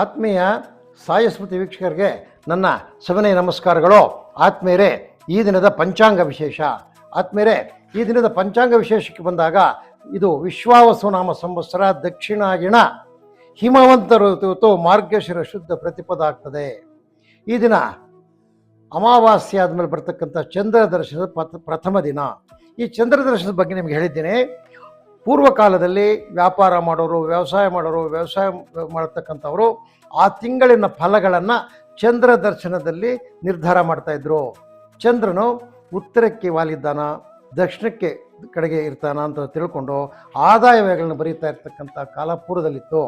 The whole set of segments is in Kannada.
ಆತ್ಮೀಯ ಸಾಯಸ್ಮೃತಿ ವೀಕ್ಷಕರಿಗೆ ನನ್ನ ಸವಿನಯ ನಮಸ್ಕಾರಗಳು. ಆತ್ಮೀಯರೇ, ಈ ದಿನದ ಪಂಚಾಂಗ ವಿಶೇಷ. ಆತ್ಮೀಯರೇ, ಈ ದಿನದ ಪಂಚಾಂಗ ವಿಶೇಷಕ್ಕೆ ಬಂದಾಗ ಇದು ವಿಶ್ವಾವಸುನಾಮ ಸಂವತ್ಸರ ದಕ್ಷಿಣಾಗಿಣ ಹಿಮವಂತ ಋತು ಮಾರ್ಗಶಿರ ಶುದ್ಧ ಪ್ರತಿಪದ ಆಗ್ತದೆ. ಈ ದಿನ ಅಮಾವಾಸ್ಯೆ ಆದಮೇಲೆ ಬರ್ತಕ್ಕಂಥ ಚಂದ್ರ ದರ್ಶನದ ಪ್ರಥಮ ದಿನ. ಈ ಚಂದ್ರ ದರ್ಶನದ ಬಗ್ಗೆ ನಿಮ್ಗೆ ಹೇಳಿದ್ದೀನಿ. ಪೂರ್ವ ಕಾಲದಲ್ಲಿ ವ್ಯಾಪಾರ ಮಾಡೋರು, ವ್ಯವಸಾಯ ಮಾಡೋರು, ವ್ಯವಸಾಯ ಮಾಡತಕ್ಕಂಥವರು ಆ ತಿಂಗಳಿನ ಫಲಗಳನ್ನು ಚಂದ್ರ ದರ್ಶನದಲ್ಲಿ ನಿರ್ಧಾರ ಮಾಡ್ತಾ ಇದ್ರು. ಚಂದ್ರನು ಉತ್ತರಕ್ಕೆ ವಾಲಿದ್ದಾನ, ದಕ್ಷಿಣಕ್ಕೆ ಕಡೆಗೆ ಇರ್ತಾನ ಅಂತ ತಿಳ್ಕೊಂಡು ಆದಾಯ ವ್ಯಯಗಳನ್ನು ಬರೀತಾ ಇರ್ತಕ್ಕಂಥ ಕಾಲ ಪೂರ್ವದಲ್ಲಿತ್ತು.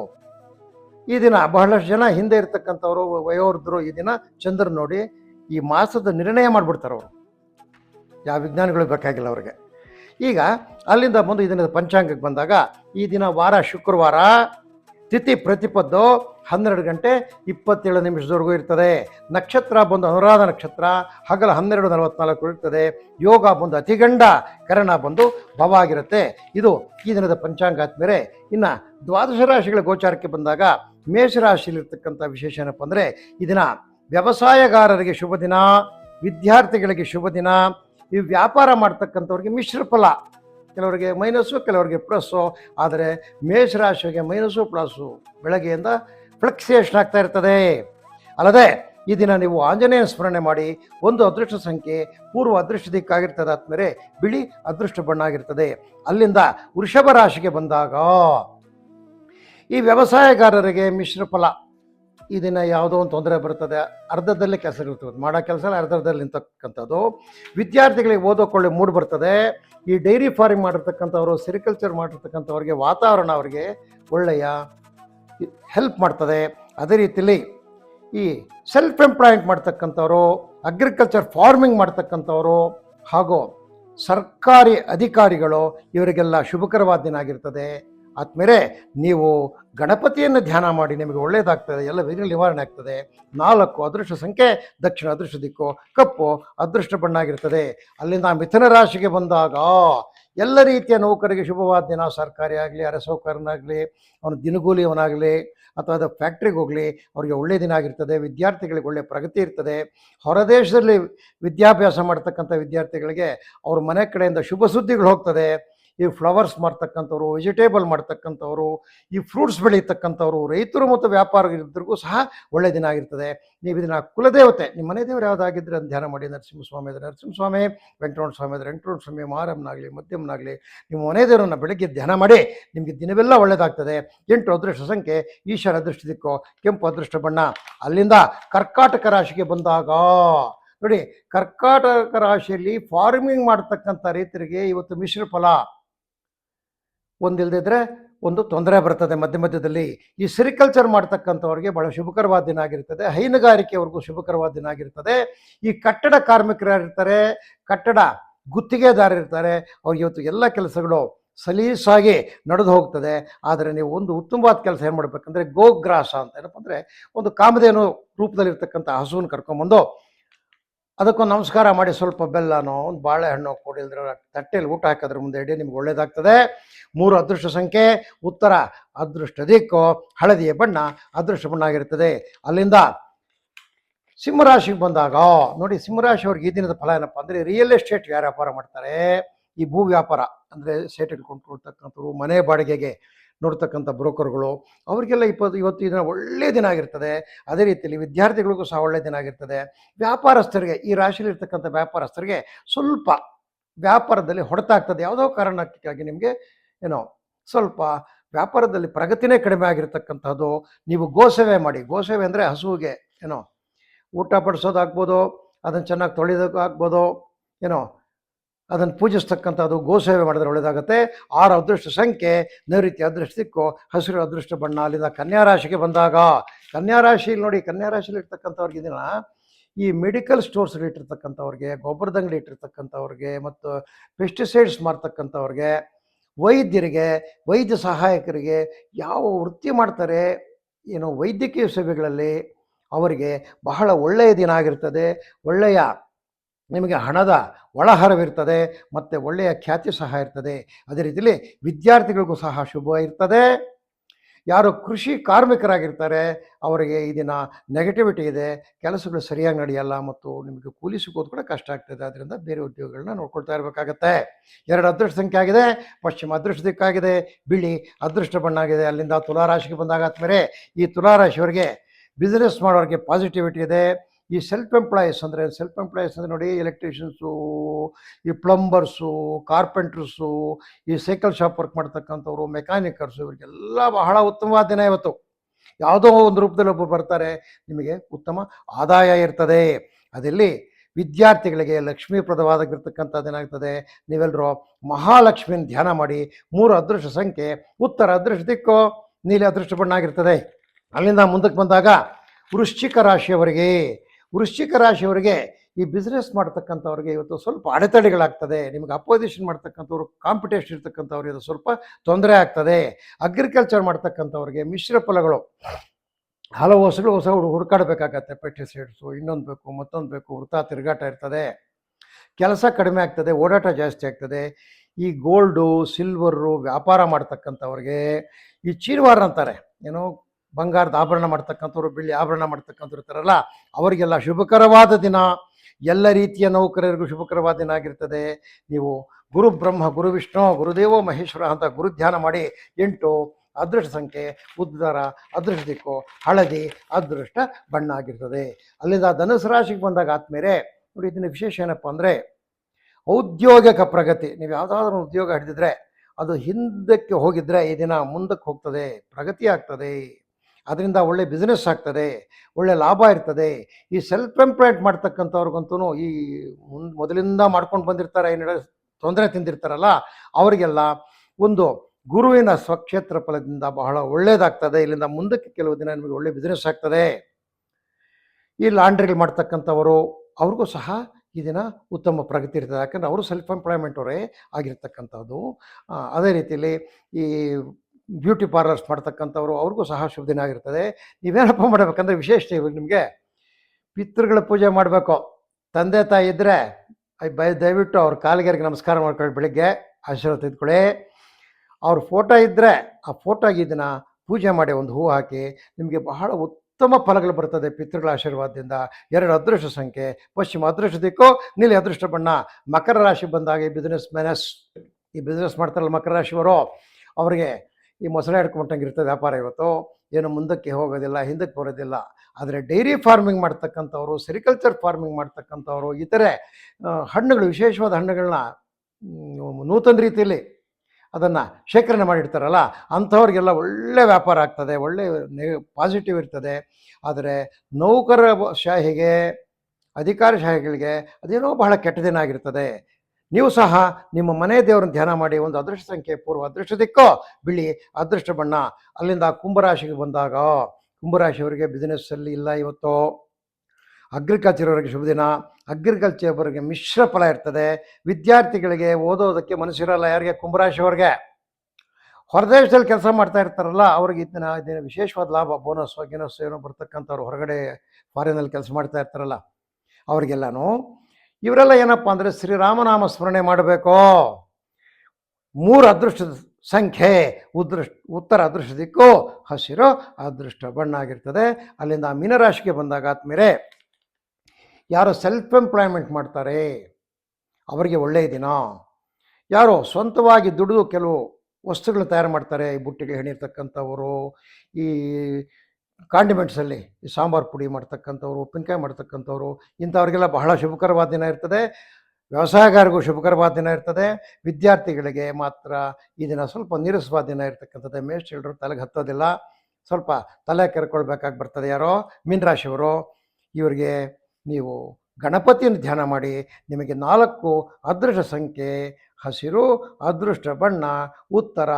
ಈ ದಿನ ಬಹಳಷ್ಟು ಜನ ಹಿಂದೆ ಇರ್ತಕ್ಕಂಥವ್ರು, ವಯೋವೃದ್ಧರು ಈ ದಿನ ಚಂದ್ರ ನೋಡಿ ಈ ಮಾಸದ ನಿರ್ಣಯ ಮಾಡಿಬಿಡ್ತಾರೆ ಅವರು. ಯಾವ ವಿಜ್ಞಾನಿಗಳು ಬೇಕಾಗಿಲ್ಲ ಅವ್ರಿಗೆ. ಈಗ ಅಲ್ಲಿಂದ ಬಂದು ಈ ದಿನದ ಪಂಚಾಂಗಕ್ಕೆ ಬಂದಾಗ ಈ ದಿನ ವಾರ, ಶುಕ್ರವಾರ ತಿಥಿ ಪ್ರತಿಪದ್ದು ಹನ್ನೆರಡು ಗಂಟೆ ಇಪ್ಪತ್ತೇಳು ನಿಮಿಷದವರೆಗೂ ಇರ್ತದೆ. ನಕ್ಷತ್ರ ಬಂದು ಅನುರಾಧ ನಕ್ಷತ್ರ, ಹಗಲ ಹನ್ನೆರಡು ನಲವತ್ನಾಲ್ಕು ಇರ್ತದೆ. ಯೋಗ ಬಂದು ಅತಿಗಂಡ, ಕರಣ ಬಂದು ಭವ ಆಗಿರುತ್ತೆ ಇದು ಈ ದಿನದ ಪಂಚಾಂಗ ಆದ್ಮೇಲೆ ಇನ್ನು ದ್ವಾದಶ ರಾಶಿಗಳ ಗೋಚಾರಕ್ಕೆ ಬಂದಾಗ ಮೇಷರಾಶಿಯಲ್ಲಿರ್ತಕ್ಕಂಥ ವಿಶೇಷ ಏನಪ್ಪ ಅಂದರೆ, ಈ ದಿನ ವ್ಯವಸಾಯಗಾರರಿಗೆ ಶುಭ ದಿನ ವಿದ್ಯಾರ್ಥಿಗಳಿಗೆ ಶುಭ ದಿನ ಈ ವ್ಯಾಪಾರ ಮಾಡ್ತಕ್ಕಂಥವ್ರಿಗೆ ಮಿಶ್ರ ಫಲ. ಕೆಲವರಿಗೆ ಮೈನಸ್ಸು, ಕೆಲವರಿಗೆ ಪ್ಲಸ್ಸು. ಆದರೆ ಮೇಷರಾಶಿಗೆ ಮೈನಸ್ಸು, ಪ್ಲಸ್ಸು ಬೆಳಗ್ಗೆಯಿಂದ ಫ್ಲಕ್ಸಿಯೇಷನ್ ಆಗ್ತಾ ಇರ್ತದೆ. ಅಲ್ಲದೆ ಈ ದಿನ ನೀವು ಆಂಜನೇಯ ಸ್ಮರಣೆ ಮಾಡಿ ಒಂದು ಅದೃಷ್ಟ ಸಂಖ್ಯೆ ಪೂರ್ವ ಅದೃಷ್ಟ ದಿಕ್ಕಾಗಿರ್ತದೆ ಆದ್ಮೇಲೆ ಬಿಳಿ ಅದೃಷ್ಟ ಬಣ್ಣ ಆಗಿರ್ತದೆ. ಅಲ್ಲಿಂದ ವೃಷಭ ರಾಶಿಗೆ ಬಂದಾಗ ಈ ವ್ಯವಸಾಯಗಾರರಿಗೆ ಮಿಶ್ರ ಫಲ ಈ ದಿನ ಯಾವುದೋ ಒಂದು ತೊಂದರೆ ಬರ್ತದೆ, ಅರ್ಧದಲ್ಲೇ ಕೆಲಸ ಇರ್ತದೆ ಮಾಡೋ ಕೆಲಸ ಅರ್ಧದಲ್ಲಿ ನಿಂತಕ್ಕಂಥದ್ದು. ವಿದ್ಯಾರ್ಥಿಗಳಿಗೆ ಓದೋಕೊಳ್ಳಿ ಮೂಡ್ ಬರ್ತದೆ. ಈ ಡೈರಿ ಫಾರ್ಮಿಂಗ್ ಮಾಡಿರ್ತಕ್ಕಂಥವ್ರು, ಸಿರಿಕಲ್ಚರ್ ಮಾಡಿರ್ತಕ್ಕಂಥವ್ರಿಗೆ ವಾತಾವರಣ ಅವರಿಗೆ ಒಳ್ಳೆಯ ಹೆಲ್ಪ್ ಮಾಡ್ತದೆ. ಅದೇ ರೀತಿಯಲ್ಲಿ ಈ ಸೆಲ್ಫ್ ಎಂಪ್ಲಾಯ್ಮೆಂಟ್ ಮಾಡ್ತಕ್ಕಂಥವ್ರು ಅಗ್ರಿಕಲ್ಚರ್ ಫಾರ್ಮಿಂಗ್ ಮಾಡ್ತಕ್ಕಂಥವ್ರು ಹಾಗೂ ಸರ್ಕಾರಿ ಅಧಿಕಾರಿಗಳು, ಇವರಿಗೆಲ್ಲ ಶುಭಕರವಾದ ದಿನ ಆಗಿರ್ತದೆ. ಆದ್ಮೇಲೆ ನೀವು ಗಣಪತಿಯನ್ನು ಧ್ಯಾನ ಮಾಡಿ ನಿಮಗೆ ಒಳ್ಳೆಯದಾಗ್ತದೆ ಎಲ್ಲ ವಿಘ್ನ ನಿವಾರಣೆ ಆಗ್ತದೆ. ನಾಲ್ಕು ಅದೃಷ್ಟ ಸಂಖ್ಯೆ, ದಕ್ಷಿಣ ಅದೃಷ್ಟ ದಿಕ್ಕು, ಕಪ್ಪು ಅದೃಷ್ಟ ಬಣ್ಣ ಆಗಿರ್ತದೆ ಅಲ್ಲಿಂದ ಮಿಥುನ ರಾಶಿಗೆ ಬಂದಾಗ ಎಲ್ಲ ರೀತಿಯ ನೌಕರಿಗೆ ಶುಭವಾದ ದಿನ, ಸರ್ಕಾರಿ ಆಗಲಿ, ಅರಸೌಕರನಾಗಲಿ, ಅವನು ದಿನಗೂಲಿಯವನಾಗಲಿ, ಅಥವಾ ಅದು ಫ್ಯಾಕ್ಟ್ರಿಗೆ ಹೋಗಲಿ, ಅವರಿಗೆ ಒಳ್ಳೆಯ ದಿನ ಆಗಿರ್ತದೆ, ವಿದ್ಯಾರ್ಥಿಗಳಿಗೆ ಒಳ್ಳೆಯ ಪ್ರಗತಿ ಇರ್ತದೆ. ಹೊರದೇಶದಲ್ಲಿ ವಿದ್ಯಾಭ್ಯಾಸ ಮಾಡ್ತಕ್ಕಂಥ ವಿದ್ಯಾರ್ಥಿಗಳಿಗೆ ಅವ್ರ ಮನೆ ಕಡೆಯಿಂದ ಶುಭ ಸುದ್ದಿಗಳು ಹೋಗ್ತದೆ. ಈ ಫ್ಲವರ್ಸ್ ಮಾಡ್ತಕ್ಕಂಥವ್ರು, ವೆಜಿಟೇಬಲ್ ಮಾಡ್ತಕ್ಕಂಥವ್ರು, ಈ ಫ್ರೂಟ್ಸ್ ಬೆಳೀತಕ್ಕಂಥವ್ರು ರೈತರು ಮತ್ತು ವ್ಯಾಪಾರಿಗಳಿಗೂ ಸಹ ಒಳ್ಳೆಯ ದಿನ ಆಗಿರ್ತದೆ. ನೀವು ಇದನ್ನ ಕುಲದೇವತೆ, ನಿಮ್ಮ ಮನೆ ದೇವರು ಯಾವುದಾಗಿದ್ದರೆ ಅದನ್ನು ಧ್ಯಾನ ಮಾಡಿ. ನರಸಿಂಹಸ್ವಾಮಿ ಆದರೆ ನರಸಿಂಹಸ್ವಾಮಿ ವೆಂಕಟರಮಣ ಸ್ವಾಮಿ ಆದರೆ ವೆಂಕಟರಮಣ ಸ್ವಾಮಿ ಮಾರಮ್ಮನಾಗಲಿ ಮಧ್ಯಮನಾಗಲಿ ನಿಮ್ಮ ಮನೆ ದೇವರನ್ನು ಬೆಳಗ್ಗೆ ಧ್ಯಾನ ಮಾಡಿ ನಿಮಗೆ ದಿನವೆಲ್ಲ ಒಳ್ಳೆಯದಾಗ್ತದೆ ಎಂಟು ಅದೃಷ್ಟ ಸಂಖ್ಯೆ ಈಶ್ವರ ಅದೃಷ್ಟ ದಿಕ್ಕು, ಕೆಂಪು ಅದೃಷ್ಟ ಬಣ್ಣ. ಅಲ್ಲಿಂದ ಕರ್ಕಾಟಕ ರಾಶಿಗೆ ಬಂದಾಗ, ನೋಡಿ ಕರ್ಕಾಟಕ ರಾಶಿಯಲ್ಲಿ ಫಾರ್ಮಿಂಗ್ ಮಾಡ್ತಕ್ಕಂಥ ರೈತರಿಗೆ ಇವತ್ತು ಮಿಶ್ರ ಫಲ ಒಂದಿಲ್ದಿದ್ರೆ ಒಂದು ತೊಂದರೆ ಬರ್ತದೆ ಮಧ್ಯ ಮಧ್ಯದಲ್ಲಿ. ಈ ಸಿರಿಕಲ್ಚರ್ ಮಾಡ್ತಕ್ಕಂಥವ್ರಿಗೆ ಬಹಳ ಶುಭಕರವಾದ ದಿನ ಆಗಿರ್ತದೆ. ಹೈನುಗಾರಿಕೆವರೆಗೂ ಶುಭಕರವಾದ ದಿನ ಆಗಿರ್ತದೆ. ಈ ಕಟ್ಟಡ ಕಾರ್ಮಿಕರಾಗಿರ್ತಾರೆ ಕಟ್ಟಡ ಗುತ್ತಿಗೆದಾರ ಇರ್ತಾರೆ ಅವ್ರಿಗೆ ಇವತ್ತು ಎಲ್ಲ ಕೆಲಸಗಳು ಸಲೀಸಾಗಿ ನಡೆದು ಹೋಗ್ತದೆ. ಆದರೆ ನೀವು ಒಂದು ಉತ್ತಮವಾದ ಕೆಲಸ ಏನು ಮಾಡಬೇಕಂದ್ರೆ ಗೋಗ್ರಾಸ ಅಂತ. ಏನಪ್ಪ ಅಂದರೆ ಒಂದು ಕಾಮಧೇನು ರೂಪದಲ್ಲಿರ್ತಕ್ಕಂಥ ಹಸುವನ್ನು ಕರ್ಕೊಂಬಂದು ಅದಕ್ಕೊಂದು ನಮಸ್ಕಾರ ಮಾಡಿ ಸ್ವಲ್ಪ ಬೆಲ್ಲನೋ, ಒಂದು ಬಾಳೆಹಣ್ಣು ಕೊಡಿಲ್ದ್ರೆ ತಟ್ಟೆಯಲ್ಲಿ ಊಟ ಹಾಕಿದ್ರೆ ಮುಂದೆ ಇಡೀ ನಿಮ್ಗೆ ಒಳ್ಳೇದಾಗ್ತದೆ. ಮೂರು ಅದೃಷ್ಟ ಸಂಖ್ಯೆ, ಉತ್ತರ ಅದೃಷ್ಟ ದಿಕ್ಕು, ಹಳದಿಯ ಬಣ್ಣ ಅದೃಷ್ಟ ಬಣ್ಣ ಆಗಿರ್ತದೆ ಅಲ್ಲಿಂದ ಸಿಂಹರಾಶಿಗೆ ಬಂದಾಗ, ನೋಡಿ ಸಿಂಹರಾಶಿಯವ್ರಿಗೆ ಈ ದಿನದ ಫಲ ಏನಪ್ಪ ಅಂದರೆ ರಿಯಲ್ ಎಸ್ಟೇಟ್ ವ್ಯಾಪಾರ ಮಾಡ್ತಾರೆ. ಈ ಭೂ ವ್ಯಾಪಾರ ಅಂದರೆ ಸೇಟ್ ಕೊಂಡ್ಕೊಳ್ತಕ್ಕಂಥವ್ರು ಮನೆ ಬಾಡಿಗೆಗೆ ನೋಡ್ತಕ್ಕಂಥ ಬ್ರೋಕರ್ಗಳು, ಅವರಿಗೆಲ್ಲ ಇಪ್ಪತ್ತು, ಇವತ್ತು ದಿನ ಒಳ್ಳೆಯ ದಿನ ಆಗಿರ್ತದೆ. ಅದೇ ರೀತಿಯಲ್ಲಿ ವಿದ್ಯಾರ್ಥಿಗಳಿಗೂ ಸಹ ಒಳ್ಳೆಯ ದಿನ ಆಗಿರ್ತದೆ. ವ್ಯಾಪಾರಸ್ಥರಿಗೆ, ಈ ರಾಶಿಯಲ್ಲಿ ಇರ್ತಕ್ಕಂಥ ವ್ಯಾಪಾರಸ್ಥರಿಗೆ ಸ್ವಲ್ಪ ವ್ಯಾಪಾರದಲ್ಲಿ ಹೊಡೆತ ಆಗ್ತದೆ. ಯಾವುದೋ ಕಾರಣಕ್ಕಾಗಿ ನಿಮಗೆ ಏನೋ ಸ್ವಲ್ಪ ವ್ಯಾಪಾರದಲ್ಲಿ ಪ್ರಗತಿನೇ ಕಡಿಮೆ ಆಗಿರ್ತಕ್ಕಂಥದ್ದು ನೀವು ಗೋಸೇವೆ ಮಾಡಿ. ಗೋಸೇವೆ ಅಂದರೆ ಹಸುವಿಗೆ ಏನೋ ಊಟ ಪಡಿಸೋದಾಗ್ಬೋದು ಅದನ್ನು ಚೆನ್ನಾಗಿ ತೊಳೆಯೋದಕ್ಕೂ ಆಗ್ಬೋದು, ಏನೋ ಅದನ್ನು ಪೂಜಿಸ್ತಕ್ಕಂಥದ್ದು ಗೋಸೇವೆ ಮಾಡಿದ್ರೆ ಒಳ್ಳೆಯದಾಗುತ್ತೆ ಆರು ಅದೃಷ್ಟ ಸಂಖ್ಯೆ, ನೈಋತ್ಯ ಅದೃಷ್ಟ ಸಿಕ್ಕು ಹಸಿರು ಅದೃಷ್ಟ ಬಣ್ಣ, ಅಲ್ಲಿಂದ ಕನ್ಯಾ ರಾಶಿಗೆ ಬಂದಾಗ. ಕನ್ಯಾ ರಾಶಿಯಲ್ಲಿ ನೋಡಿ, ಕನ್ಯಾ ರಾಶಿಯಲ್ಲಿ ಇರ್ತಕ್ಕಂಥವ್ರಿಗೆ ಇದನ್ನ ಈ ಮೆಡಿಕಲ್ ಸ್ಟೋರ್ಸ್ಗಳು ಇಟ್ಟಿರ್ತಕ್ಕಂಥವ್ರಿಗೆ ಗೊಬ್ಬರದಂಗಡಿ ಇಟ್ಟಿರ್ತಕ್ಕಂಥವ್ರಿಗೆ, ಮತ್ತು ಪೆಸ್ಟಿಸೈಡ್ಸ್ ಮಾರ್ತಕ್ಕಂಥವ್ರಿಗೆ ವೈದ್ಯರಿಗೆ, ವೈದ್ಯ ಸಹಾಯಕರಿಗೆ ಯಾವ ವೃತ್ತಿ ಮಾಡ್ತಾರೆ, ಏನು ವೈದ್ಯಕೀಯ ಸೇವೆಗಳಲ್ಲಿ ಅವರಿಗೆ ಬಹಳ ಒಳ್ಳೆಯ ದಿನ ಆಗಿರ್ತದೆ. ಒಳ್ಳೆಯ ನಿಮಗೆ ಹಣದ ಒಳಹರವಿರ್ತದೆ, ಮತ್ತು ಒಳ್ಳೆಯ ಖ್ಯಾತಿ ಸಹ ಇರ್ತದೆ. ಅದೇ ರೀತಿಯಲ್ಲಿ ವಿದ್ಯಾರ್ಥಿಗಳಿಗೂ ಸಹ ಶುಭ ಇರ್ತದೆ. ಯಾರು ಕೃಷಿ ಕಾರ್ಮಿಕರಾಗಿರ್ತಾರೆ, ಅವರಿಗೆ ಈ ದಿನ ನೆಗೆಟಿವಿಟಿ ಇದೆ, ಕೆಲಸಗಳು ಸರಿಯಾಗಿ ನಡೆಯಲ್ಲ ಮತ್ತು ನಿಮಗೆ ಕೂಲಿ ಸಿಗೋದು ಕೂಡ ಕಷ್ಟ ಆಗ್ತದೆ. ಅದರಿಂದ ಬೇರೆ ಉದ್ಯೋಗಗಳನ್ನ ನೋಡ್ಕೊಳ್ತಾ ಇರಬೇಕಾಗತ್ತೆ. ಎರಡು ಅದೃಷ್ಟ ಸಂಖ್ಯೆ ಆಗಿದೆ. ಪಶ್ಚಿಮ ಅದೃಷ್ಟ ದಿಕ್ಕಾಗಿದೆ. ಬಿಳಿ ಅದೃಷ್ಟ ಬಣ್ಣ ಆಗಿದೆ ಅಲ್ಲಿಂದ ತುಲಾರಾಶಿಗೆ ಬಂದಾಗ ಆದ್ಮೇಲೆ ಈ ತುಲಾರಾಶಿಯವರಿಗೆ ಬಿಸ್ನೆಸ್ ಮಾಡೋರಿಗೆ ಪಾಸಿಟಿವಿಟಿ ಇದೆ. ಈ ಸೆಲ್ಫ್ ಎಂಪ್ಲಾಯೀಸ್ ಅಂದರೆ ಸೆಲ್ಫ್ ಎಂಪ್ಲಾಯೀಸ್ ಅಂದರೆ ನೋಡಿ ಎಲೆಕ್ಟ್ರಿಷಿಯನ್ಸು ಈ ಪ್ಲಂಬರ್ಸು ಕಾರ್ಪೆಂಟ್ರಸ್ಸು ಈ ಸೈಕಲ್ ಶಾಪ್ ವರ್ಕ್ ಮಾಡ್ತಕ್ಕಂಥವ್ರು ಮೆಕ್ಯಾನಿಕರ್ಸು ಇವರಿಗೆಲ್ಲ ಬಹಳ ಉತ್ತಮವಾದ ದಿನ ಇವತ್ತು. ಯಾವುದೋ ಒಂದು ರೂಪದಲ್ಲಿ ಒಬ್ಬರು ಬರ್ತಾರೆ, ನಿಮಗೆ ಉತ್ತಮ ಆದಾಯ ಇರ್ತದೆ. ಅದಲ್ಲಿ ವಿದ್ಯಾರ್ಥಿಗಳಿಗೆ ಲಕ್ಷ್ಮೀಪ್ರದವಾಗಿರ್ತಕ್ಕಂಥದ್ದು ಏನಾಗ್ತದೆ ನೀವೆಲ್ಲರೂ ಮಹಾಲಕ್ಷ್ಮಿನ ಧ್ಯಾನ ಮಾಡಿ, ಮೂರು ಅದೃಷ್ಟ ಸಂಖ್ಯೆ, ಉತ್ತರ ಅದೃಷ್ಟ, ದಿಕ್ಕು, ನೀಲಿ ಅದೃಷ್ಟ ಬಣ್ಣ ಆಗಿರ್ತದೆ. ಅಲ್ಲಿಂದ ಮುಂದಕ್ಕೆ ಬಂದಾಗ ವೃಶ್ಚಿಕ ರಾಶಿಯವರಿಗೆ ವೃಶ್ಚಿಕ ರಾಶಿಯವರಿಗೆ ಈ ಬಿಸ್ನೆಸ್ ಮಾಡ್ತಕ್ಕಂಥವ್ರಿಗೆ ಇವತ್ತು ಸ್ವಲ್ಪ ಅಡೆತಡೆಗಳಾಗ್ತದೆ. ನಿಮಗೆ ಅಪೋಸಿಷನ್ ಮಾಡ್ತಕ್ಕಂಥವ್ರು ಕಾಂಪಿಟೇಷನ್ ಇರ್ತಕ್ಕಂಥವ್ರಿಗೆ ಇದು ಸ್ವಲ್ಪ ತೊಂದರೆ ಆಗ್ತದೆ. ಅಗ್ರಿಕಲ್ಚರ್ ಮಾಡ್ತಕ್ಕಂಥವ್ರಿಗೆ ಮಿಶ್ರ ಫಲಗಳು, ಹಲವು ಹೊಸಗಳು ಹೊಸ ಹುಡು, ಹುಡುಕಾಡಬೇಕಾಗತ್ತೆ. ಪೆಸ್ಟಿಸೈಡ್ಸು, ಇನ್ನೊಂದು ಬೇಕು, ಮತ್ತೊಂದು ಬೇಕು ವೃತ್ತ ತಿರುಗಾಟ ಇರ್ತದೆ. ಕೆಲಸ ಕಡಿಮೆ ಆಗ್ತದೆ, ಓಡಾಟ ಜಾಸ್ತಿ ಆಗ್ತದೆ. ಈ ಗೋಲ್ಡು ಸಿಲ್ವರು ವ್ಯಾಪಾರ ಮಾಡ್ತಕ್ಕಂಥವ್ರಿಗೆ ಈ ಚೀರ್ವಾರ ಅಂತಾರೆ. ಏನೋ ಬಂಗಾರದ ಆಭರಣ ಮಾಡ್ತಕ್ಕಂಥವ್ರು, ಬೆಳ್ಳಿ ಆಭರಣ ಮಾಡ್ತಕ್ಕಂಥವ್ರು ಇರ್ತಾರಲ್ಲ, ಅವರಿಗೆಲ್ಲ ಶುಭಕರವಾದ ದಿನ. ಎಲ್ಲ ರೀತಿಯ ನೌಕರರಿಗೂ ಶುಭಕರವಾದ ದಿನ ಆಗಿರ್ತದೆ. ನೀವು ಗುರು ಬ್ರಹ್ಮ, ಗುರು ವಿಷ್ಣು ಗುರುದೇವೋ ಮಹೇಶ್ವರ ಅಂತ ಗುರು ಧ್ಯಾನ ಮಾಡಿ, ಎಂಟು ಅದೃಷ್ಟ ಸಂಖ್ಯೆ, ಉದ್ದಾರ, ಅದೃಷ್ಟ ದಿಕ್ಕು, ಹಳದಿ, ಅದೃಷ್ಟ ಬಣ್ಣ ಆಗಿರ್ತದೆ. ಅಲ್ಲಿಂದ ಧನುಸು ರಾಶಿಗೆ ಬಂದಾಗ ಆದ್ಮೇಲೆ ನೋಡಿ ಇದನ್ನ ವಿಶೇಷ ಏನಪ್ಪ ಅಂದರೆ, ಔದ್ಯೋಗಿಕ ಪ್ರಗತಿ. ನೀವು ಯಾವುದಾದ್ರೂ ಉದ್ಯೋಗ ಹಿಡಿದಿದ್ರೆ ಅದು ಹಿಂದಕ್ಕೆ ಹೋಗಿದ್ರೆ ಈ ದಿನ ಮುಂದಕ್ಕೆ ಹೋಗ್ತದೆ, ಪ್ರಗತಿ ಆಗ್ತದೆ. ಅದರಿಂದ ಒಳ್ಳೆ ಬಿಸ್ನೆಸ್ ಆಗ್ತದೆ, ಒಳ್ಳೆ ಲಾಭ ಇರ್ತದೆ. ಈ ಸೆಲ್ಫ್ ಎಂಪ್ಲಾಯ್ಡ್ ಮಾಡ್ತಕ್ಕಂಥವ್ರಿಗಂತೂ ಈ ಮೊದಲಿಂದ ಮಾಡ್ಕೊಂಡು ಬಂದಿರ್ತಾರೆ, ಏನು ತೊಂದರೆ ತಿಂದಿರ್ತಾರಲ್ಲ, ಅವರಿಗೆಲ್ಲ ಒಂದು ಗುರುವಿನ ಸ್ವಕ್ಷೇತ್ರ ಫಲದಿಂದ ಬಹಳ ಒಳ್ಳೇದಾಗ್ತದೆ. ಇಲ್ಲಿಂದ ಮುಂದಕ್ಕೆ ಕೆಲವು ದಿನ ನಿಮಗೆ ಒಳ್ಳೆ ಬಿಸ್ನೆಸ್ ಆಗ್ತದೆ. ಈ ಲಾಂಡ್ರಿಗಳು ಮಾಡ್ತಕ್ಕಂಥವರು, ಅವ್ರಿಗೂ ಸಹ ಈ ದಿನ ಉತ್ತಮ ಪ್ರಗತಿ ಇರ್ತದೆ. ಯಾಕಂದ್ರೆ ಅವರು ಸೆಲ್ಫ್ ಎಂಪ್ಲಾಯ್ಮೆಂಟ್ ಅವರೇ ಆಗಿರ್ತಕ್ಕಂಥದ್ದು. ಅದೇ ರೀತಿಯಲ್ಲಿ ಈ ಬ್ಯೂಟಿ ಪಾರ್ಲರ್ಸ್ ಮಾಡ್ತಕ್ಕಂಥವ್ರು ಅವ್ರಿಗೂ ಸಹ ಶುಭ ದಿನ ಆಗಿರ್ತದೆ. ನೀವೇನಪ್ಪ ಮಾಡಬೇಕಂದ್ರೆ ವಿಶೇಷ ಇವಾಗ ನಿಮಗೆ ಪಿತೃಗಳ ಪೂಜೆ ಮಾಡಬೇಕು. ತಂದೆ ತಾಯಿ ಇದ್ದರೆ ಬೈ ದಯವಿಟ್ಟು ಅವ್ರ ಕಾಲಿಗೆರಿಗೆ ನಮಸ್ಕಾರ ಮಾಡ್ಕೊಳ್ಳಿ ಬೆಳಿಗ್ಗೆ. ಆಶೀರ್ವಾದ ತೆಗೆದುಕೊಳ್ಳಿ. ಅವ್ರ ಫೋಟೋ ಇದ್ದರೆ ಆ ಫೋಟೋಗೆ ಇದನ್ನು ಪೂಜೆ ಮಾಡಿ ಒಂದು ಹೂ ಹಾಕಿ ನಿಮಗೆ ಬಹಳ ಉತ್ತಮ ಫಲಗಳು ಬರ್ತದೆ ಪಿತೃಗಳ ಆಶೀರ್ವಾದದಿಂದ. ಎರಡು ಅದೃಷ್ಟ ಸಂಖ್ಯೆ, ಪಶ್ಚಿಮ ಅದೃಷ್ಟ ದಿಕ್ಕು, ನೀಲಿ ಅದೃಷ್ಟ ಬಣ್ಣ. ಮಕರ ರಾಶಿ ಬಂದಾಗ ಈ ಬಿಸ್ನೆಸ್ ಮ್ಯಾನಸ್ ಈ ಬಿಸ್ನೆಸ್ ಮಾಡ್ತಾರಲ್ಲ ಮಕರ ರಾಶಿಯವರು, ಅವರಿಗೆ ಈ ಮೊಸಳೆ ಹಿಡ್ಕೊಂಡಂಗೆ ವ್ಯಾಪಾರ ಇವತ್ತು. ಏನು ಮುಂದಕ್ಕೆ ಹೋಗೋದಿಲ್ಲ, ಹಿಂದಕ್ಕೆ ಬರೋದಿಲ್ಲ. ಆದರೆ ಡೈರಿ ಫಾರ್ಮಿಂಗ್ ಮಾಡ್ತಕ್ಕಂಥವ್ರು, ಸೆರಿಕಲ್ಚರ್ ಫಾರ್ಮಿಂಗ್ ಮಾಡ್ತಕ್ಕಂಥವ್ರು ಇತರೆ ಹಣ್ಣುಗಳು, ವಿಶೇಷವಾದ ಹಣ್ಣುಗಳನ್ನ ನೂತನ ರೀತಿಯಲ್ಲಿ ಅದನ್ನು ಶೇಖರಣೆ ಮಾಡಿರ್ತಾರಲ್ಲ ಅಂಥವ್ರಿಗೆಲ್ಲ ಒಳ್ಳೆ ವ್ಯಾಪಾರ ಆಗ್ತದೆ, ಒಳ್ಳೆ ಪಾಸಿಟಿವ್ ಇರ್ತದೆ. ಆದರೆ ನೌಕರ ಶಾಹಿಗೆ ಅಧಿಕಾರಶಾಹಿಗಳಿಗೆ ಅದೇನೋ ಬಹಳ ಕೆಟ್ಟ ದಿನ ಆಗಿರ್ತದೆ. ನೀವು ಸಹ ನಿಮ್ಮ ಮನೆ ದೇವರನ್ನು ಧ್ಯಾನ ಮಾಡಿ ಒಂದು ಅದೃಷ್ಟ ಸಂಖ್ಯೆ, ಪೂರ್ವ ಅದೃಷ್ಟ ದಿಕ್ಕೋ, ಬಿಳಿ ಅದೃಷ್ಟ ಬಣ್ಣ. ಅಲ್ಲಿಂದ ಕುಂಭರಾಶಿಗೆ ಬಂದಾಗ, ಕುಂಭರಾಶಿಯವರಿಗೆ ಬಿಸ್ನೆಸ್ಸಲ್ಲಿ ಇಲ್ಲ ಇವತ್ತು. ಅಗ್ರಿಕಲ್ಚರ್ ಅವರಿಗೆ ಶುಭ ದಿನ. ಅಗ್ರಿಕಲ್ಚರ್ ಅವರಿಗೆ ಮಿಶ್ರ ಫಲ ಇರ್ತದೆ. ವಿದ್ಯಾರ್ಥಿಗಳಿಗೆ ಓದೋದಕ್ಕೆ ಮನಸ್ಸಿರಲ್ಲ ಯಾರಿಗೆ? ಕುಂಭರಾಶಿಯವರಿಗೆ. ಹೊರದೇಶದಲ್ಲಿ ಕೆಲಸ ಮಾಡ್ತಾ ಇರ್ತಾರಲ್ಲ, ಅವ್ರಿಗೆ ಇದನ್ನ ಇದನ್ನ ವಿಶೇಷವಾದ ಲಾಭ ಬೋನಸ್ ಗಿನಸ್ ಏನೋ ಬರ್ತಕ್ಕಂಥವ್ರು ಹೊರಗಡೆ ಫಾರಿನಲ್ಲಿ ಕೆಲಸ ಮಾಡ್ತಾ ಇರ್ತಾರಲ್ಲ, ಅವ್ರಿಗೆಲ್ಲನೂ. ಇವರೆಲ್ಲ ಏನಪ್ಪ ಅಂದರೆ ಶ್ರೀರಾಮನಾಮ ಸ್ಮರಣೆ ಮಾಡಬೇಕು? ಮೂರು ಅದೃಷ್ಟದ ಸಂಖ್ಯೆ ಉದೃಷ್ಟ ಉತ್ತರ ಅದೃಷ್ಟ ದಿಕ್ಕು, ಹಸಿರು ಅದೃಷ್ಟ ಬಣ್ಣ ಆಗಿರ್ತದೆ. ಅಲ್ಲಿಂದ ಆ ಮೀನರಾಶಿಗೆ ಬಂದಾಗ ಆದ್ಮೇಲೆ ಯಾರು ಸೆಲ್ಫ್ ಎಂಪ್ಲಾಯ್ಮೆಂಟ್ ಮಾಡ್ತಾರೆ, ಅವರಿಗೆ ಒಳ್ಳೆಯ ದಿನ. ಯಾರು ಸ್ವಂತವಾಗಿ ದುಡಿದು ಕೆಲವು ವಸ್ತುಗಳು ತಯಾರು ಮಾಡ್ತಾರೆ, ಈ ಬುಟ್ಟಿಗೆ ಹೆಣಿರ್ತಕ್ಕಂಥವರು ಈ ಕಾಂಡಿಮೆಂಟ್ಸಲ್ಲಿ ಈ ಸಾಂಬಾರು ಪುಡಿ ಮಾಡ್ತಕ್ಕಂಥವ್ರು, ಉಪ್ಪಿನಕಾಯಿ ಮಾಡ್ತಕ್ಕಂಥವ್ರು, ಇಂಥವ್ರಿಗೆಲ್ಲ ಬಹಳ ಶುಭಕರವಾದ ದಿನ ಇರ್ತದೆ. ವ್ಯವಸಾಯಗಾರಿಗೂ ಶುಭಕರವಾದ ದಿನ ಇರ್ತದೆ. ವಿದ್ಯಾರ್ಥಿಗಳಿಗೆ ಮಾತ್ರ ಈ ದಿನ ಸ್ವಲ್ಪ ನೀರಸವಾದ ದಿನ ಇರ್ತಕ್ಕಂಥದ್ದು. ಮೇಷ್ಟ್ರು ತಲೆಗೆ ಹತ್ತೋದಿಲ್ಲ. ಸ್ವಲ್ಪ ತಲೆ ಕೆರ್ಕೊಳ್ಬೇಕಾಗಿ ಬರ್ತದೆ ಯಾರೋ? ಮೀನರಾಶಿಯವರು ಇವರಿಗೆ ನೀವು ಗಣಪತಿಯನ್ನು ಧ್ಯಾನ ಮಾಡಿ, ನಿಮಗೆ ನಾಲ್ಕು ಅದೃಷ್ಟ ಸಂಖ್ಯೆ ಹಸಿರು ಅದೃಷ್ಟ ಬಣ್ಣ ಉತ್ತರ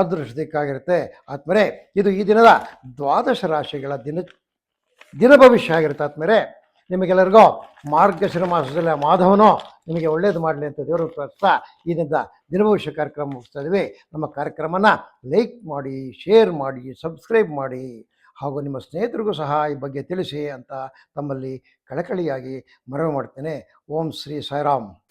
ಅದೃಷ್ಟ ದಿಕ್ಕಾಗಿರುತ್ತೆ ಆದ್ಮೇಲೆ ಇದು ಈ ದಿನದ ದ್ವಾದಶ ರಾಶಿಗಳ ದಿನ ದಿನ ಭವಿಷ್ಯ ಆಗಿರುತ್ತೆ ಆದ್ಮೇಲೆ ನಿಮಗೆಲ್ಲರಿಗೂ ಮಾರ್ಗಶಿರ ಮಾಸದಲ್ಲಿ ಮಾಧವನೋ ನಿಮಗೆ ಒಳ್ಳೇದು ಮಾಡಲಿ ಅಂತ ದೇವರು ಪ್ರಾರ್ಥಿಸ್ತಾ ಈ ದಿನದ ದಿನ ಭವಿಷ್ಯ ಕಾರ್ಯಕ್ರಮ ಮುಗಿಸ್ತಾ ನಮ್ಮ ಕಾರ್ಯಕ್ರಮನ ಲೈಕ್ ಮಾಡಿ, ಶೇರ್ ಮಾಡಿ, ಸಬ್ಸ್ಕ್ರೈಬ್ ಮಾಡಿ. ಹಾಗೂ ನಿಮ್ಮ ಸ್ನೇಹಿತರಿಗೂ ಸಹ ಈ ಬಗ್ಗೆ ತಿಳಿಸಿ ಅಂತ ತಮ್ಮಲ್ಲಿ ಕಳಕಳಿಯಾಗಿ ಮನವಿ ಮಾಡ್ತೇನೆ. ಓಂ ಶ್ರೀ ಸಾಯಿರಾಮ್.